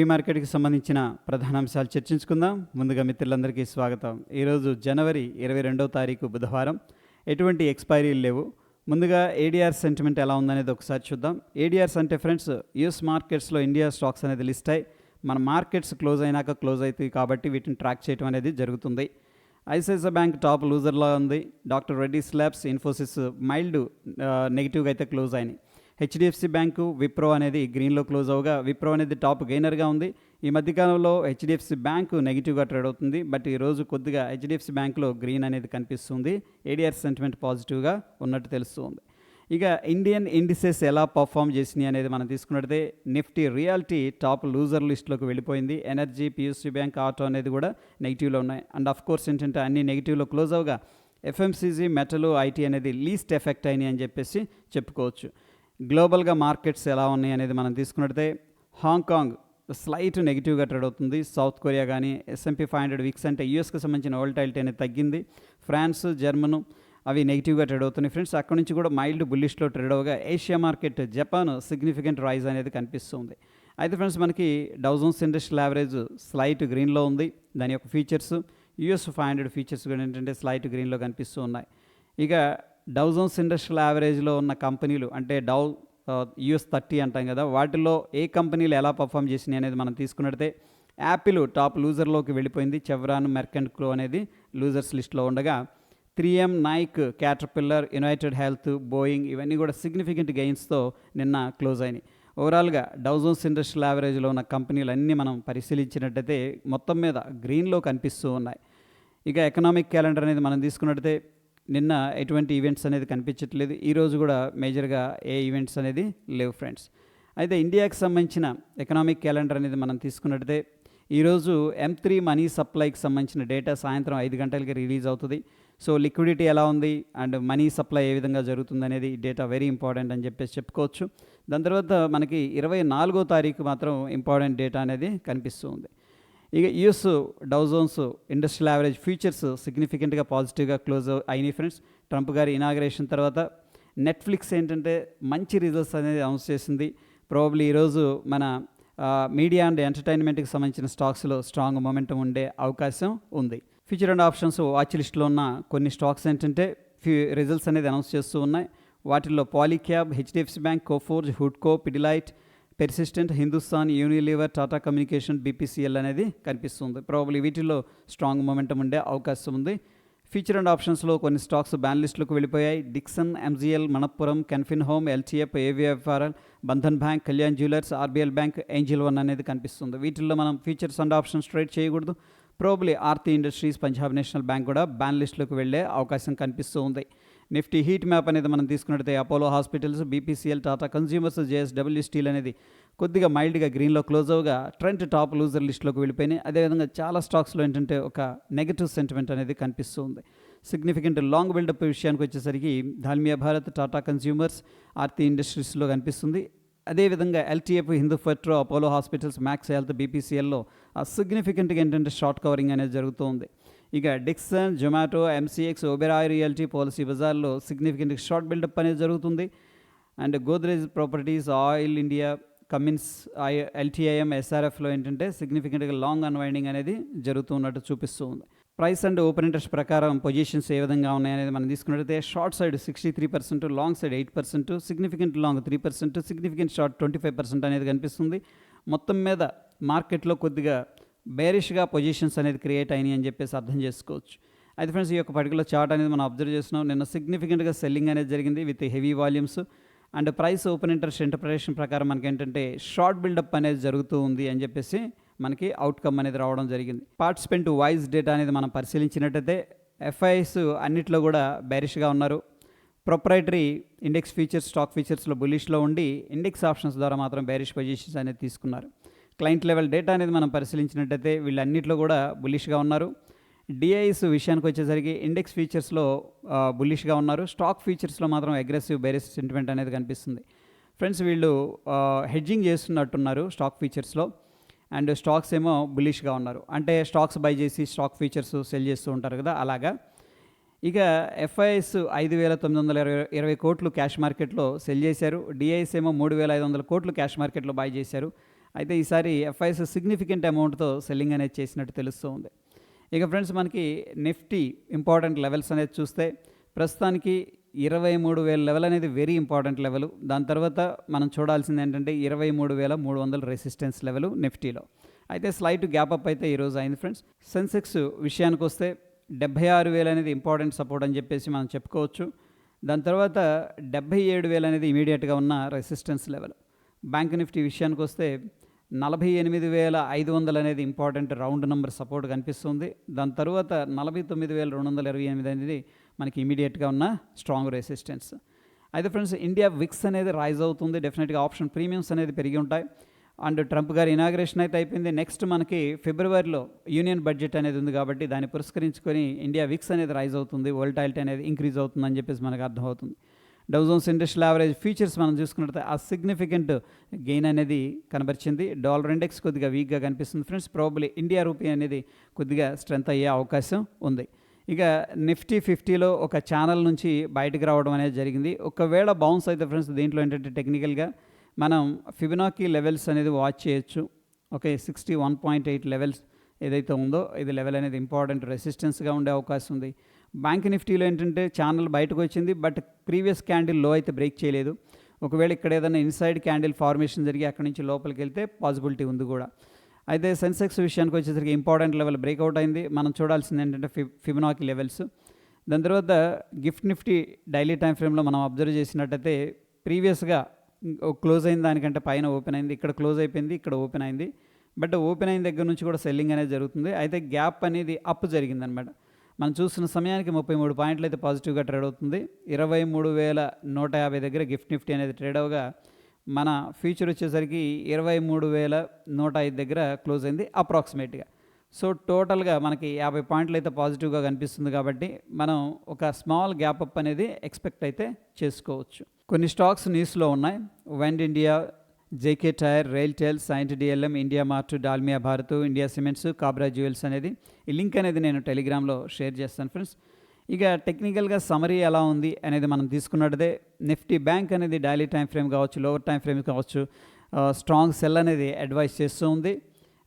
Pre మార్కెట్కి సంబంధించిన ప్రధాన అంశాలు చర్చించుకుందాం. ముందుగా మిత్రులందరికీ స్వాగతం. ఈరోజు జనవరి ఇరవై రెండవ తారీఖు బుధవారం. ఎటువంటి ఎక్స్పైరీలు లేవు. ముందుగా ఏడీఆర్ సెంటిమెంట్ ఎలా ఉందనేది ఒకసారి చూద్దాం. ఏడిఆర్స్ అంటే ఫ్రెండ్స్ యూఎస్ మార్కెట్స్లో ఇండియా స్టాక్స్ అనేది లిస్ట్ అయ్యి మన మార్కెట్స్ క్లోజ్ అయినాక క్లోజ్ అవుతాయి కాబట్టి వీటిని ట్రాక్ చేయడం అనేది జరుగుతుంది. ఐసిఐసిఐ బ్యాంక్ టాప్ లూజర్లా ఉంది. Doctor Reddy's labs Infosys mild నెగిటివ్గా అయితే క్లోజ్ అయినాయి. హెచ్డిఎఫ్సి బ్యాంకు విప్రో అనేది గ్రీన్లో క్లోజ్ అవగా విప్రో అనేది టాప్ గెయినర్గా ఉంది. ఈ మధ్యకాలంలో హెచ్డిఎఫ్సి బ్యాంకు నెగిటివ్గా ట్రేడ్ అవుతుంది. బట్ ఈరోజు కొద్దిగా హెచ్డిఎఫ్సి బ్యాంకులో గ్రీన్ అనేది కనిపిస్తుంది. ఏడిఆర్ సెంటిమెంట్ పాజిటివ్గా ఉన్నట్టు తెలుస్తుంది. ఇక ఇండియన్ ఇండిసెస్ ఎలా పర్ఫామ్ చేసినాయి అనేది మనం తీసుకున్నట్టే నిఫ్టీ రియాలిటీ టాప్ లూజర్ లిస్ట్లోకి వెళ్ళిపోయింది. ఎనర్జీ పియూసీ బ్యాంక్ ఆటో అనేది కూడా నెగిటివ్లో ఉన్నాయి. అండ్ ఆఫ్ కోర్స్ ఏంటంటే అన్ని నెగిటివ్లో క్లోజ్ అవగా ఎఫ్ఎంసీజీ మెటల్ ఐటీ అనేది లీస్ట్ ఎఫెక్ట్ అయినాయి అని చెప్పేసి చెప్పుకోవచ్చు. గ్లోబల్గా మార్కెట్స్ ఎలా ఉన్నాయి అనేది మనం తీసుకున్నట్టే హాంకాంగ్ స్లైట్ నెగిటివ్గా ట్రేడ్ అవుతుంది. సౌత్ కొరియా కానీ ఎస్ఎంపీ ఫైవ్ హండ్రెడ్ వీక్స్ అంటే యూఎస్కి సంబంధించిన వోల్టాలిటీ అనేది తగ్గింది. ఫ్రాన్స్ జర్మను అవి నెగిటివ్గా ట్రేడ్ అవుతున్నాయి. ఫ్రెండ్స్ అక్కడ నుంచి కూడా మైల్డ్ బుల్లిష్లో trade అవగా Asia market Japan significant rise అనేది కనిపిస్తుంది. అయితే ఫ్రెండ్స్ మనకి డౌజన్స్ ఇండస్ట్రియల్ యావరేజ్ స్లైట్ గ్రీన్లో ఉంది. దాని యొక్క features US five hundred features కూడా ఏంటంటే స్లైట్ గ్రీన్లో కనిపిస్తూ ఉన్నాయి. ఇక డౌజోన్స్ ఇండస్ట్రియల్ యావరేజ్లో ఉన్న కంపెనీలు అంటే డౌ యూఎస్ థర్టీ అంటాం కదా వాటిలో ఏ కంపెనీలు ఎలా పర్ఫామ్ చేసినాయి అనేది మనం తీసుకున్నట్టే యాపిల్ టాప్ లూజర్లోకి వెళ్ళిపోయింది చెవ్రాన్ మెర్కెంట్ క్లో అనేది లూజర్స్ లిస్ట్లో ఉండగా three M Nike Caterpillar United Health Boeing ఇవన్నీ కూడా సిగ్నిఫికెంట్ గెయిన్స్తో నిన్న క్లోజ్ అయినాయి. ఓవరాల్గా డౌజోన్స్ ఇండస్ట్రియల్ యావరేజ్లో ఉన్న కంపెనీలు అన్నీ మనం పరిశీలించినట్టయితే మొత్తం మీద గ్రీన్లో కనిపిస్తూ ఉన్నాయి. ఇక ఎకనామిక్ క్యాలెండర్ అనేది మనం తీసుకున్నట్టయితే నిన్న ఎటువంటి ఈవెంట్స్ అనేది కనిపించట్లేదు. ఈరోజు కూడా మేజర్గా ఏ ఈవెంట్స్ అనేది లేవు ఫ్రెండ్స్ అయితే ఇండియాకి సంబంధించిన ఎకనామిక్ క్యాలెండర్ అనేది మనం తీసుకున్నట్టే ఈరోజు ఎం త్రీ మనీ సప్లైకి సంబంధించిన డేటా సాయంత్రం ఐదు గంటలకి రిలీజ్ అవుతుంది. సో లిక్విడిటీ ఎలా ఉంది? అండ్ మనీ సప్లై ఏ విధంగా జరుగుతుంది అనేది డేటా వెరీ ఇంపార్టెంట్ అని చెప్పేసి చెప్పుకోవచ్చు. దాని తర్వాత మనకి ఇరవై నాలుగో తారీఖు మాత్రం ఇంపార్టెంట్ డేటా అనేది కనిపిస్తూ ఉంది. ఇక US Dow Jones industrial average futures సిగ్నిఫికెంట్గా పాజిటివ్గా క్లోజ్ అయినాయి ఫ్రెండ్స్. ట్రంప్ గారి ఇనాగ్రేషన్ తర్వాత నెట్ఫ్లిక్స్ ఏంటంటే మంచి రిజల్ట్స్ అనేది అనౌన్స్ చేసింది. ప్రాబ్లీ ఈరోజు మన మీడియా అండ్ ఎంటర్టైన్మెంట్కి సంబంధించిన స్టాక్స్లో స్ట్రాంగ్ మొమెంటం ఉండే అవకాశం ఉంది. ఫ్యూచర్ అండ్ ఆప్షన్స్ వాచ్ లిస్ట్లో ఉన్న కొన్ని స్టాక్స్ ఏంటంటే ఫ్యూ రిజల్ట్స్ అనేది అనౌన్స్ చేస్తూ ఉన్నాయి. వాటిల్లో Polycab HDFC bank Coforge హుడ్కో Pidilite Persistent Hindustan Unilever Tata communication BPCL అనేది కనిపిస్తుంది. ప్రాబబ్లీ వీటిలో స్ట్రాంగ్ మొమెంటం ఉండే అవకాశం ఉంది. ఫ్యూచర్ అండ్ ఆప్షన్స్లో కొన్ని స్టాక్స్ బ్యాన్ లిస్టులకు వెళ్ళిపోయాయి. Dixon MGL Manappuram Canfin home LTF ABFRL Bandhan bank Kalyan jewellers RBL bank Angel One అనేది కనిపిస్తుంది. వీటిల్లో మనం ఫ్యూచర్స్ అండ్ ఆప్షన్స్ ట్రేడ్ చేయకూడదు. Probably Aarti industries Punjab national bank కూడా బ్యాన్ లిస్టులకు వెళ్ళే అవకాశం కనిపిస్తూ ఉంది. నిఫ్టీ హీట్ మ్యాప్ అనేది మనం తీసుకున్నట్టయితే Apollo hospitals BPCL Tata consumers JSW steel అనేది కొద్దిగా మైల్డ్గా గ్రీన్లో క్లోజ్ అవగా ట్రెంట్ టాప్ లూజర్ లిస్టులోకి వెళ్ళిపోయినాయి. అదేవిధంగా చాలా స్టాక్స్లో ఏంటంటే ఒక నెగటివ్ సెంటిమెంట్ అనేది కనిపిస్తూ ఉంది. సిగ్నిఫికెంట్ లాంగ్ బిల్డప్ విషయానికి వచ్చేసరికి ధాల్మియా భారత్ టాటా కన్జ్యూమర్స్ ఆర్తి ఇండస్ట్రీస్లో కనిపిస్తుంది. అదేవిధంగా LTF Hindu petro Apollo hospitals max health బీపీసీఎల్లో సిగ్నిఫికెంట్గా ఏంటంటే షార్ట్ కవరింగ్ అనేది జరుగుతుంది ఇక Dixon Zomato MCX Oberoi reality policy బజార్లో సిగ్నిఫికెంట్ షార్ట్ బిల్డప్ అనేది జరుగుతుంది. And Godrej properties oil India Cummins I LTIM ఎస్ఆర్ఎఫ్లో ఏంటంటే సిగ్నిఫికెంట్గా లాంగ్ అన్వైండింగ్ అనేది జరుగుతున్నట్టు చూపిస్తూ ఉంది. ప్రైస్ అండ్ ఓపెన్ ఇంట్రెస్ట్ ప్రకారం పొజిషన్స్ ఏ విధంగా ఉన్నాయనేది మనం తీసుకున్నట్టయితే short side sixty three percent long side eight percent significant long three percent significant short twenty five percent అనేది కనిపిస్తుంది. మొత్తం మీద మార్కెట్లో కొద్దిగా బేరిష్గా పొజిషన్స్ అనేది క్రియేట్ అయినాయి అని చెప్పేసి అర్థం చేసుకోవచ్చు. అయితే ఫ్రెండ్స్ ఈ యొక్క పర్టికులర్ చార్ట్ అనేది మనం అబ్జర్వ్ చేస్తున్నాం. నిన్న సిగ్నిఫికెంట్గా సెల్లింగ్ అనేది జరిగింది with heavy volumes and price open interest interpretation ప్రకారం మనకి ఏంటంటే షార్ట్ బిల్డప్ అనేది జరుగుతూ ఉంది అని చెప్పేసి మనకి అవుట్కమ్ అనేది రావడం జరిగింది. పార్టిసిపెంట్ వాయిస్ డేటా అనేది మనం పరిశీలించినట్టయితే ఎఫ్ఐఎస్ అన్నిట్లో కూడా బ్యారిష్గా ఉన్నారు. ప్రొప్రైటరీ ఇండెక్స్ ఫీచర్స్ స్టాక్ ఫీచర్స్లో బులిష్లో ఉండి ఇండెక్స్ ఆప్షన్స్ ద్వారా మాత్రం బ్యారిష్ పొజిషన్స్ అనేది తీసుకున్నారు. క్లయింట్ లెవెల్ డేటా అనేది మనం పరిశీలించినట్టయితే వీళ్ళన్నింటిలో కూడా బులిష్గా ఉన్నారు. డిఐస్ విషయానికి వచ్చేసరికి ఇండెక్స్ ఫీచర్స్లో బులిష్గా ఉన్నారు. స్టాక్ ఫీచర్స్లో మాత్రం అగ్రెసివ్ బేరిస్ సెంటిమెంట్ అనేది కనిపిస్తుంది. ఫ్రెండ్స్ వీళ్ళు హెడ్జింగ్ చేస్తున్నట్టున్నారు స్టాక్ ఫీచర్స్లో. అండ్ స్టాక్స్ ఏమో బులిష్గా ఉన్నారు. అంటే స్టాక్స్ బై చేసి స్టాక్ ఫీచర్స్ సెల్ చేస్తూ ఉంటారు కదా అలాగా. ఇక ఎఫ్ఐఎస్ ఐదు వేల తొమ్మిది వందల ఇరవై ఇరవై కోట్లు క్యాష్ మార్కెట్లో సెల్ చేశారు. డిఐఎస్ ఏమో మూడు వేల ఐదు వందల కోట్లు క్యాష్ మార్కెట్లో బై చేశారు. అయితే ఈసారి ఎఫ్ఐఎస్ సిగ్నిఫికెంట్ అమౌంట్తో సెల్లింగ్ అనేది చేసినట్టు తెలుస్తూ ఉంది. ఇక ఫ్రెండ్స్ మనకి నిఫ్టీ ఇంపార్టెంట్ లెవెల్స్ అనేది చూస్తే ప్రస్తుతానికి ఇరవై మూడు వేల లెవెల్ అనేది వెరీ ఇంపార్టెంట్ లెవెల్ దాని తర్వాత మనం చూడాల్సింది ఏంటంటే ఇరవై మూడు వేల మూడు వందల రెసిస్టెన్స్ లెవెల్ నిఫ్టీలో. అయితే స్లైట్ గ్యాప్ అప్ అయితే ఈరోజు అయింది ఫ్రెండ్స్. సెన్సెక్స్ విషయానికి వస్తే డెబ్బై ఆరు వేలు అనేది ఇంపార్టెంట్ సపోర్ట్ అని చెప్పేసి మనం చెప్పుకోవచ్చు. దాని తర్వాత డెబ్బై ఏడు వేలు అనేది ఇమీడియట్గా ఉన్న రెసిస్టెన్స్ లెవెల్ బ్యాంక్ నిఫ్టీ విషయానికి వస్తే నలభై ఎనిమిది వేల ఐదు వందలు అనేది ఇంపార్టెంట్ రౌండ్ నెంబర్ సపోర్ట్ కనిపిస్తుంది. దాని తర్వాత నలభై తొమ్మిది వేల రెండు వందల ఇరవై ఎనిమిది అనేది మనకి ఇమీడియట్గా ఉన్న స్ట్రాంగ్ రెసిస్టెన్స్. అయితే ఫ్రెండ్స్ ఇండియా విక్స్ అనేది రైజ్ అవుతుంది. డెఫినెట్గా ఆప్షన్ ప్రీమియమ్స్ అనేది పెరిగి ఉంటాయి. అండ్ ట్రంప్ గారి ఇనాగ్రేషన్ అయితే అయిపోయింది. నెక్స్ట్ మనకి ఫిబ్రవరిలో యూనియన్ బడ్జెట్ అనేది ఉంది కాబట్టి దాన్ని పురస్కరించుకొని ఇండియా విక్స్ అనేది రైజ్ అవుతుంది. వోల్టాలిటీ అనేది ఇంక్రీజ్ అవుతుందని చెప్పేసి మనకు అర్థమవుతుంది. డౌజోన్స్ ఇండస్ట్రియల్ యావరేజ్ ఫీచర్స్ మనం చూసుకున్నట్లయితే ఆ సిగ్నిఫికెంట్ గెయిన్ అనేది కనబరిచింది. డాలర్ ఇండెక్స్ కొద్దిగా వీక్గా కనిపిస్తుంది ఫ్రెండ్స్. ప్రాబబ్లీ ఇండియా రూపీ అనేది కొద్దిగా స్ట్రెంత్ అయ్యే అవకాశం ఉంది. ఇక నిఫ్టీ ఫిఫ్టీలో ఒక ఛానల్ నుంచి బయటకు రావడం అనేది జరిగింది. ఒకవేళ బౌన్స్ అయితే ఫ్రెండ్స్ దీంట్లో ఏంటంటే టెక్నికల్గా మనం ఫిబినాకీ లెవెల్స్ అనేది వాచ్ చేయొచ్చు. Okay sixty one point eight levels ఏదైతే ఉందో ఇది లెవెల్ అనేది ఇంపార్టెంట్ రెసిస్టెన్స్గా ఉండే అవకాశం ఉంది. బ్యాంక్ నిఫ్టీలో ఏంటంటే ఛానల్ బయటకు వచ్చింది బట్ ప్రీవియస్ క్యాండిల్లో అయితే బ్రేక్ చేయలేదు. ఒకవేళ ఇక్కడ ఏదైనా ఇన్సైడ్ క్యాండిల్ ఫార్మేషన్ జరిగి అక్కడి నుంచి లోపలికి వెళ్తే పాసిబిలిటీ ఉంది కూడా. అయితే సెన్సెక్స్ విషయానికి వచ్చేసరికి ఇంపార్టెంట్ లెవెల్ బ్రేక్అవుట్ అయింది. మనం చూడాల్సింది ఏంటంటే ఫి ఫిబినాకి లెవెల్స్. దాని తర్వాత గిఫ్ట్ నిఫ్టీ డైలీ టైం ఫ్రేమ్లో మనం అబ్జర్వ్ చేసినట్టయితే ప్రీవియస్గా క్లోజ్ అయిన దానికంటే పైన ఓపెన్ అయింది. ఇక్కడ క్లోజ్ అయిపోయింది ఇక్కడ ఓపెన్ అయింది. బట్ ఓపెన్ అయిన దగ్గర నుంచి కూడా సెల్లింగ్ అనేది జరుగుతుంది. అయితే గ్యాప్ అనేది అప్ జరిగిందనమాట. మనం చూస్తున్న సమయానికి ముప్పై మూడు పాయింట్లు అయితే పాజిటివ్గా ట్రేడ్ అవుతుంది. ఇరవై మూడు వేల నూట యాభై దగ్గర గిఫ్ట్ నిఫ్టీ అనేది ట్రేడ్ అవగా మన ఫ్యూచర్ వచ్చేసరికి ఇరవై మూడు వేల నూట ఐదు దగ్గర క్లోజ్ అయింది అప్రాక్సిమేట్గా. సో టోటల్గా మనకి యాభై పాయింట్లు అయితే పాజిటివ్గా కనిపిస్తుంది కాబట్టి మనం ఒక స్మాల్ గ్యాప్ అప్ అనేది ఎక్స్పెక్ట్ అయితే చేసుకోవచ్చు. కొన్ని స్టాక్స్ న్యూస్లో ఉన్నాయి. Wendt India JK tyre RailTel Cyient DLM India mart Dalmia Bharat India cements Kabra jewels అనేది ఈ లింక్ అనేది నేను టెలిగ్రామ్లో షేర్ చేస్తాను ఫ్రెండ్స్. ఇక టెక్నికల్గా సమరీ ఎలా ఉంది అనేది మనం తీసుకున్నట్టుదే నిఫ్టీ బ్యాంక్ అనేది డైలీ టైం ఫ్రేమ్ కావచ్చు లోవర్ టైం ఫ్రేమ్ కావచ్చు స్ట్రాంగ్ సెల్ అనేది అడ్వైస్ చేస్తూ ఉంది.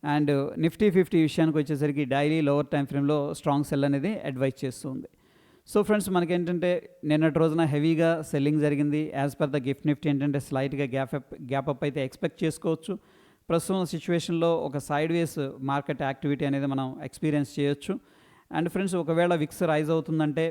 అండ్ నిఫ్టీ ఫిఫ్టీ విషయానికి వచ్చేసరికి డైలీ లోవర్ టైం ఫ్రేమ్లో స్ట్రాంగ్ సెల్ అనేది అడ్వైస్ చేస్తూ ఉంది. సో ఫ్రెండ్స్ మనకేంటంటే నిన్నటి రోజున హెవీగా సెల్లింగ్ జరిగింది. As per the gift Nifty ఏంటంటే స్లైట్గా గ్యాప్ అప్ గ్యాప్ అప్ అయితే ఎక్స్పెక్ట్ చేసుకోవచ్చు. ప్రస్తుతం సిచ్యువేషన్లో ఒక సైడ్ వేస్ మార్కెట్ యాక్టివిటీ అనేది మనం ఎక్స్పీరియన్స్ చేయొచ్చు. అండ్ ఫ్రెండ్స్ ఒకవేళ విక్స్ రైజ్ అవుతుందంటే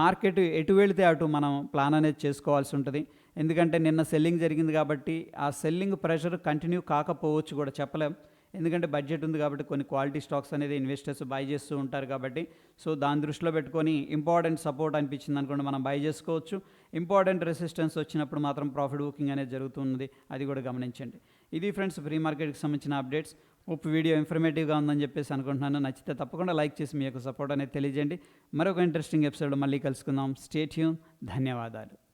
మార్కెట్ ఎటు వెళితే అటు మనం ప్లాన్ అనేది చేసుకోవాల్సి ఉంటుంది. ఎందుకంటే నిన్న సెల్లింగ్ జరిగింది కాబట్టి ఆ సెల్లింగ్ ప్రెషర్ కంటిన్యూ కాకపోవచ్చు కూడా చెప్పలేం. ఎందుకంటే బడ్జెట్ ఉంది కాబట్టి కొన్ని క్వాలిటీ స్టాక్స్ అనేది ఇన్వెస్టర్స్ బై చేస్తూ ఉంటారు కాబట్టి సో దాని దృష్టిలో పెట్టుకొని ఇంపార్టెంట్ సపోర్ట్ అనిపించింది అనుకోండి మనం బై చేసుకోవచ్చు. ఇంపార్టెంట్ రెసిస్టెన్స్ వచ్చినప్పుడు మాత్రం ప్రాఫిట్ బుకింగ్ అనేది జరుగుతుంది అది కూడా గమనించండి. ఇది ఫ్రెండ్స్ ఫ్రీ మార్కెట్కి సంబంధించిన అప్డేట్స్. ఉప్ వీడియో ఇన్ఫర్మేటివ్గా ఉందని చెప్పేసి అనుకుంటున్నాను. నచ్చితే తప్పకుండా లైక్ చేసి మీ యొక్క సపోర్ట్ అనేది తెలియజేయండి. మరొక ఇంట్రెస్టింగ్ ఎపిసోడ్ మళ్ళీ కలుసుకుందాం. స్టేట్యూన్ ధన్యవాదాలు.